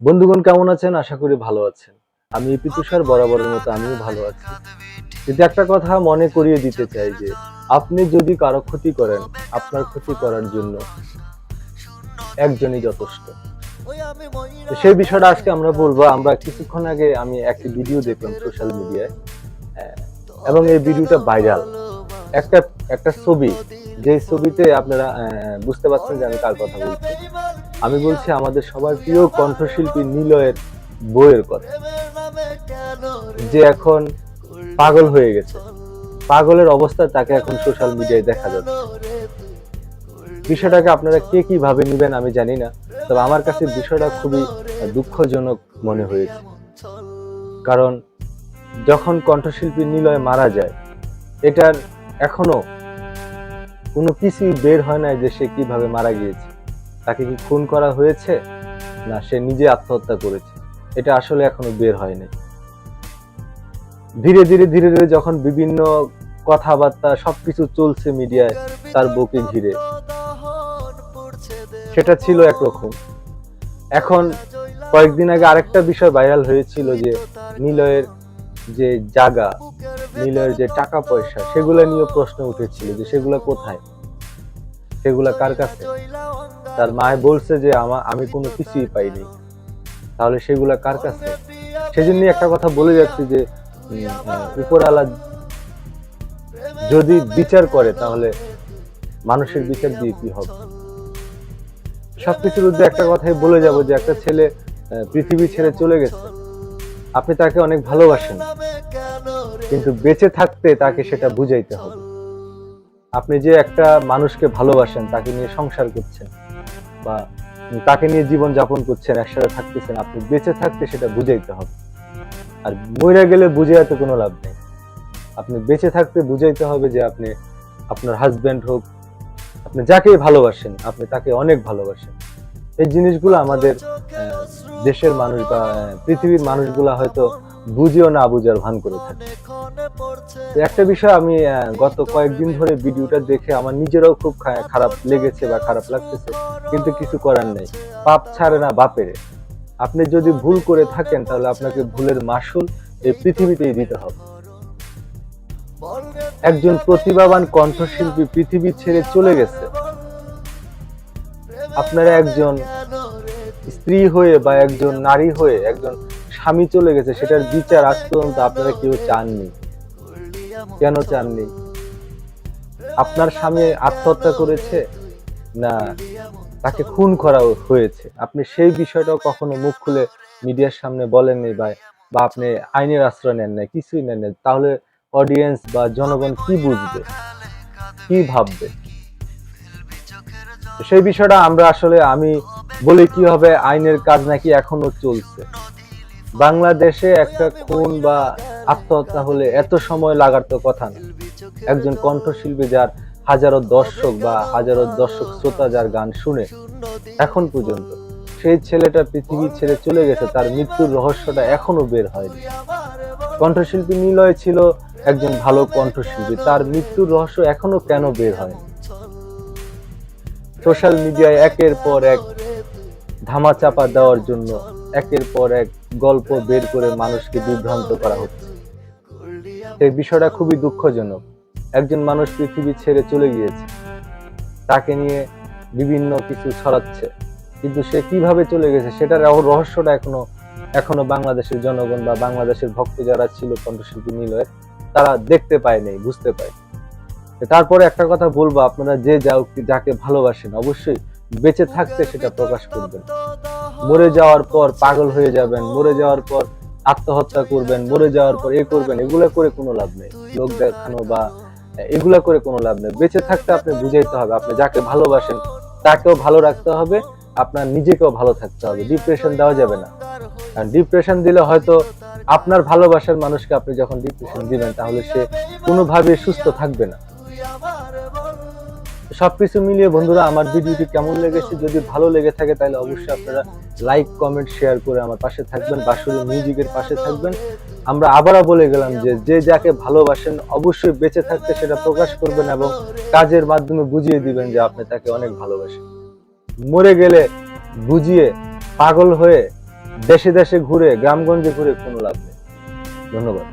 বন্ধুগণ কেমন আছেন? আশা করি ভালো আছেন। আমি পিতুষার বরাবরের মতো আমিও ভালো আছি। কিন্তু একটা কথা মনে করিয়ে দিতে চাই যে আপনি যদি কারও ক্ষতি করেন আপনার ক্ষতি করার জন্য একজনই যথেষ্ট। সেই বিষয়টা আজকে আমরা বলব। আমরা কিছুক্ষণ আগে আমি একটি ভিডিও দেখলাম সোশ্যাল মিডিয়ায় এবং এই ভিডিওটা ভাইরাল। একটা একটা ছবি যে ছবিতে আপনারা আহ, বুঝতে পারছেন যে আমি কার কথা বলছি। আমি বলছি, আমাদের সবার প্রিয় কণ্ঠশিল্পী নিলয়ের বইয়ের কথা। যে এখন পাগল হয়ে গেছে। পাগলের অবস্থায় তাকে এখন সোশ্যাল মিডিয়ায় দেখা যাচ্ছে। বিষয়টাকে আপনারা কে কীভাবে নেবেন আমি জানি না, তবে আমার কাছে বিষয়টা খুবই দুঃখজনক মনে হয়েছে। কারণ যখন কণ্ঠশিল্পী নিলয় মারা যায়, এটার এখনও কোনো কিছুই বের হয় নাই যে সে কীভাবে মারা গিয়েছে। তাকে কি খুন করা হয়েছে? না, সে নিজে আত্মহত্যা করেছে। এটা আসলে এখনও বের হয়নি। ধীরে ধীরে ধীরে ধীরে যখন বিভিন্ন কথাবার্তা সবকিছু চলছে মিডিয়ায়, তার বউকে ঘিরে। সেটা ছিল একরকম। এখন কয়েকদিন আগে আরেকটা বিষয় ভাইরাল হয়েছিল যে, নিলয়ের যে জায়গা নিলয়ের যে টাকা পয়সা, সেগুলো নিয়ে প্রশ্ন উঠেছিল যে, সেগুলো কোথায়? সেগুলা কার কাছে? তার মায় বলছে যে আমা আমি কোনো কিছুই পাইনি। তাহলে সেগুলা কার কাছে? সেজন্য একটা কথা বলে যাচ্ছি যে আহ, যদি বিচার করে তাহলে মানুষের বিচার দিয়ে কি হবে? সবকিছুর মধ্যে একটা কথাই বলে যাব যে একটা ছেলে পৃথিবী ছেড়ে চলে গেছে। আপনি তাকে অনেক ভালোবাসেন কিন্তু বেঁচে থাকতে তাকে সেটা বুঝাইতে হবে। আপনি যে একটা মানুষকে ভালোবাসেন তাকে নিয়ে সংসার করছেন বা তাকে নিয়ে জীবন যাপন করছেন, একসাথে থাকতেছেন, আপনি বেঁচে থাকতে সেটা বুঝাইতে হবে। আর মরে গেলে বুঝাইতে কোনো লাভ নেই। আপনি বেঁচে থাকতে বুঝাইতে হবে যে আপনি, আপনার হাজবেন্ড হোক, আপনি যাকেই ভালোবাসেন, আপনি তাকে অনেক ভালোবাসেন। এই জিনিসগুলো আমাদের দেশের মানুষ বা পৃথিবীর মানুষগুলা হয়তো বুঝেও না বুঝার ভান করে থাকে। একটা বিষয় আমি গত কয়েকদিন ধরে ভিডিওটা দেখে আমার নিজেরও খুব খারাপ লেগেছে বা খারাপ লাগতেছে, কিন্তু কিছু করার নেই। পাপ ছাড়ে না বাপেরে। আপনি যদি ভুল করে থাকেন, তাহলে আপনাকে ভুলের মাসুল এই পৃথিবীতেই দিতে হবে। একজন প্রতিভাবান কণ্ঠশিল্পী পৃথিবী ছেড়ে চলে গেছে। আপনারা একজন স্ত্রী হয়ে বা একজন নারী হয়ে একজন স্বামী চলে গেছে, সেটার বিচার আজ পর্যন্ত আপনারা কেউ চাননি। কেন চাননি? আপনার স্বামী আত্মহত্যা করেছে? না, তাকে খুন করা হয়েছে। আপনি সেই বিষয়টাও কখনো মুখ খুলে মিডিয়ার সামনে বলেননি বা বা আপনি আইনের আশ্রয় নেন নাই, কিছুই নেন নাই? তাহলে অডিয়েন্স বা জনগণ কি বুঝবে? কি ভাববে? সেই বিষয়টা আমরা আসলে আমি বলি কি হবে আইনের কাজ নাকি এখনও চলছে। বাংলাদেশে একটা খুন বা আত্মহত্যা হলে এত সময় লাগার তো কথা না। একজন কণ্ঠশিল্পী যার হাজারো দর্শক বা হাজারো দর্শক শ্রোতা যার গান শুনে, এখন পর্যন্ত সেই ছেলেটা পৃথিবী ছেড়ে চলে গেছে, তার মৃত্যুর রহস্যটা এখনও বের হয়নি। কণ্ঠশিল্পী নিলয় ছিল একজন ভালো কণ্ঠশিল্পী, তার মৃত্যুর রহস্য এখনও কেন বের হয়নি? সোশ্যাল মিডিয়ায় একের পর এক ধামাচাপা দেওয়ার জন্য একের পর এক গল্প বের করে মানুষকে বিভ্রান্ত করা হচ্ছে। সেই বিষয়টা খুবই দুঃখজনক। একজন মানুষ পৃথিবী ছেড়ে চলে গিয়েছে। তাকে নিয়ে বিভিন্ন কিছু ছড়াচ্ছে। কিন্তু সে কীভাবে চলে গেছে সেটার রহস্যটা এখনও এখনও বাংলাদেশের জনগণ বা বাংলাদেশের ভক্ত যারা ছিল কণ্ঠশিল্পী নিলয়ের তারা দেখতে পায় পায়নি বুঝতে পায় তারপরে একটা কথা বলব, আপনারা যে যাও, যাকে ভালোবাসেন অবশ্যই বেঁচে থাকতে সেটা প্রকাশ করবেন। মরে যাওয়ার পর পাগল হয়ে যাবেন, মরে যাওয়ার পর আত্মহত্যা করবেন, মরে যাওয়ার পর এ করবেন, এগুলা করে কোনো লাভ নেই। লোক দেখানো বা এগুলা করে কোনো লাভ নেই। বেঁচে থাকতে আপনি বুঝাইতে হবে, আপনি যাকে ভালোবাসেন তাকেও ভালো রাখতে হবে, আপনার নিজেকেও ভালো থাকতে হবে। ডিপ্রেশন দেওয়া যাবে না। কারণ ডিপ্রেশন দিলে হয়তো আপনার ভালোবাসার মানুষকে আপনি যখন ডিপ্রেশন দিবেন, তাহলে সে কোনোভাবে সুস্থ থাকবে না। সবকিছু মিলিয়ে বন্ধুরা, আমার ভিডিওটি কেমন লেগেছে? যদি ভালো লেগে থাকে তাহলে অবশ্যই আপনারা লাইক কমেন্ট শেয়ার করে আমার পাশে থাকবেন, বাঁশুরি মিউজিকের পাশে থাকবেন। আমরা আবারও বলে গেলাম যে যে যাকে ভালোবাসেন অবশ্যই বেঁচে থাকতে সেটা প্রকাশ করবেন এবং কাজের মাধ্যমে বুঝিয়ে দিবেন যে আপনি তাকে অনেক ভালোবাসেন। মরে গেলে বুঝিয়ে পাগল হয়ে দেশে দেশে ঘুরে, গ্রামগঞ্জে ঘুরে কোনো লাভ নেই। ধন্যবাদ।